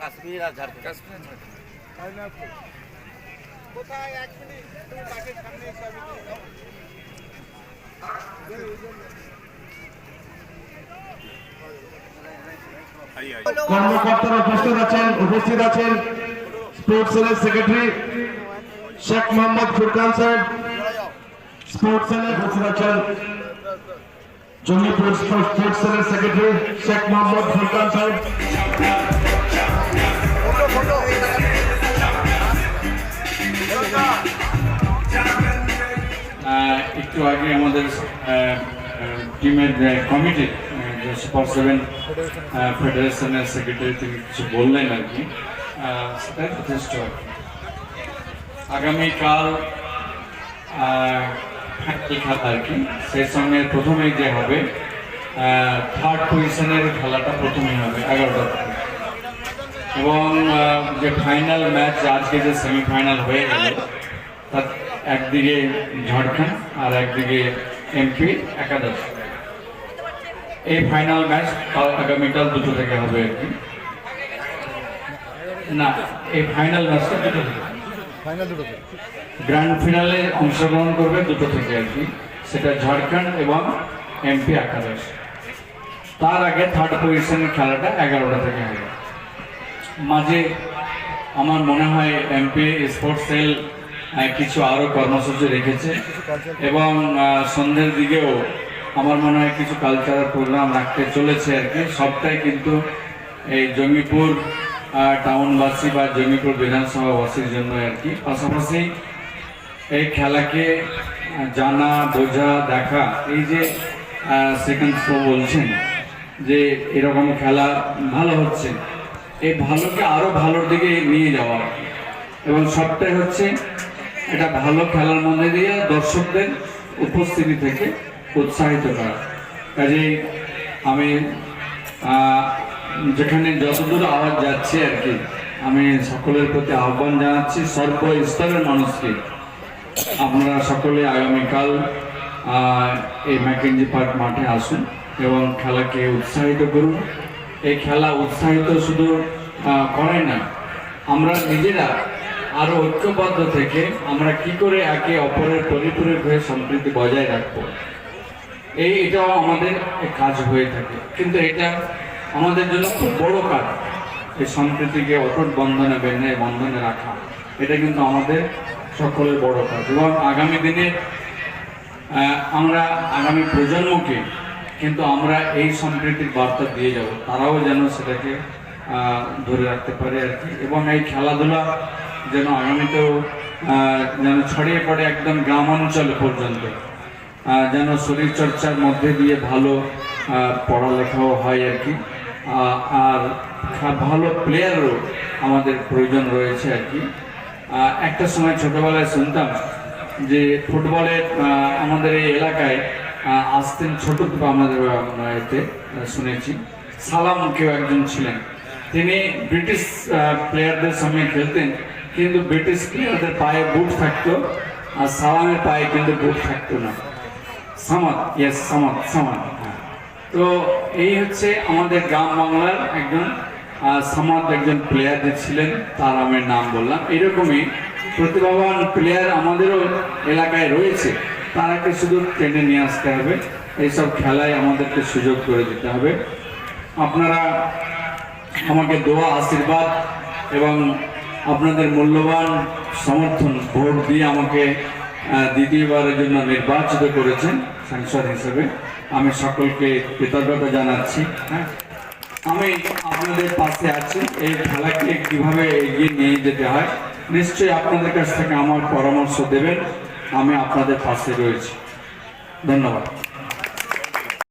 কাশ্মীর আর ঝাড়খণ্ড। কাশ্মীর কোথায়? এক মিনিট তুমি তাকে সামনে এসে আমি কর্মকর্তারা উপস্থিত আছেন উপস্থিত আছেন। স্পোর্টস সেলের সেক্রেটারি শেখ মোহাম্মদ ফুরকান সাহেব স্পোর্টস সেলের উপস্থিত আছেন জঙ্গিপুর স্পোর্টস সেলের সেক্রেটারি শেখ মোহাম্মদ ফুরকান সাহেব একটু আগে আমাদের টিমের কমিটির যে সুপার সেভেন ফেডারেশনের সেক্রেটারি তিনি কিছু বললেন আর কি। সেটাই যথেষ্ট আর কি। আগামীকাল খেলা আর কি। সেই সঙ্গে প্রথমেই যে হবে থার্ড পজিশনের খেলাটা প্রথমেই হবে, এগারোটা থেকে। এবং যে ফাইনাল ম্যাচ আজকে যে সেমিফাইনাল হয়ে গেল, তার একদিকে ঝাড়খণ্ড আর একদিকে এমপি একাদশ। এই ফাইনাল ম্যাচ আগামীকাল দুটো থেকে হবে আর কি। না এই ফাইনাল ম্যাচটা দুটো থেকে। গ্র্যান্ড ফিনালে অংশগ্রহণ করবে দুটো থেকে আর কি। সেটা ঝাড়খণ্ড এবং এমপি একাদশ। তার আগে থার্ড পজিশনের খেলাটা এগারোটা থেকে হবে। মাঝে আমার মনে হয় এমপি স্পোর্টস সেল কিছু আরও কর্মসূচি রেখেছে। এবং সন্ধ্যের দিকেও আমার মনে হয় কিছু কালচারাল প্রোগ্রাম রাখতে চলেছে আর কি। সবটাই কিন্তু এই আহ, টাউনবাসী বা জঙ্গিপুর বিধানসভাবাসীর জন্য আর কি। পাশাপাশি এই খেলাকে জানা বোঝা দেখা এই যে সেকেন্ড শো বলছেন যে এরকম খেলা ভালো হচ্ছে। এই ভালোকে আরও ভালোর দিকে নিয়ে যাওয়া। এবং সবটাই হচ্ছে এটা ভালো খেলার মধ্যে দিয়ে দর্শকদের উপস্থিতি থেকে উৎসাহিত করা। কাজেই আমি যেখানে যতদূর আওয়াজ যাচ্ছে আর কি, আমি সকলের প্রতি আহ্বান জানাচ্ছি সর্বস্তরের মানুষকে। আপনারা সকলে আগামীকাল এই ম্যাকেঞ্জি পার্ক মাঠে আসুন এবং খেলাকে উৎসাহিত করুন। এই খেলা উৎসাহিত শুধু করে না, আমরা নিজেরা আরও ঐক্যবদ্ধ থেকে আমরা কি করে একে অপরের পরিপূরক হয়ে সম্প্রীতি বজায় রাখব? এই এটাও আমাদের কাজ হয়ে থাকে। কিন্তু এটা আমাদের জন্য খুব বড় কাজ এই সম্প্রীতিকে অটুট বন্ধনে বেঁধে বন্ধনে রাখা। এটা কিন্তু আমাদের সকলের বড় কাজ। এবং আগামী দিনে আমরা আগামী প্রজন্মকে কিন্তু আমরা এই সম্প্রীতির বার্তা দিয়ে যাব। তারাও যেন সেটাকে ধরে রাখতে পারে আর কি। এবং এই খেলাধুলা যেন আগামীতেও যেন ছড়িয়ে পড়ে একদম গ্রাম অঞ্চল পর্যন্ত যেন শরীর চর্চার মধ্যে দিয়ে ভালো পড়ালেখাও হয় আর কি। আর ভালো প্লেয়ারও আমাদের প্রয়োজন রয়েছে আর কি। একটা সময় ছোটবেলায় শুনতাম যে ফুটবলের আমাদের এই এলাকায় আসতেন ছোট আমাদের এতে শুনেছি। সালাম কেউ একজন ছিলেন। তিনি ব্রিটিশ প্লেয়ারদের সঙ্গে খেলতেন। কিন্তু ব্রিটিশ প্লেয়ারদের পায়ে বুট থাকতো। আর সালামের পায়ে কিন্তু বুট থাকতো না। সামাদ ইয়েস সামাদ সামাদ হ্যাঁ। তো এই হচ্ছে আমাদের গ্রাম বাংলার একজন সামাদ একজন প্লেয়ার যে ছিলেন, তার আমি নাম বললাম। এরকমই প্রতিভাবান প্লেয়ার আমাদেরও এলাকায় রয়েছে। তারাকে শুধু টেনে নিয়ে আসতে হবে। এইসব খেলায় আমাদেরকে সুযোগ করে দিতে হবে। আপনারা আমাকে দোয়া, আশীর্বাদ এবং আপনাদের মূল্যবান সমর্থন ভোট দিয়ে আমাকে দ্বিতীয়বারের জন্য নির্বাচিত করেছেন সাংসদ হিসেবে। আমি সকলকে কৃতজ্ঞতা জানাচ্ছি হ্যাঁ। আমি আপনাদের পাশে আছি। এই খেলাকে কীভাবে এগিয়ে নিয়ে যেতে হয়, নিশ্চয়ই আপনাদের কাছ থেকে আমার পরামর্শ দেবেন। আমি আপনাদের পাশে রয়েছি। ধন্যবাদ।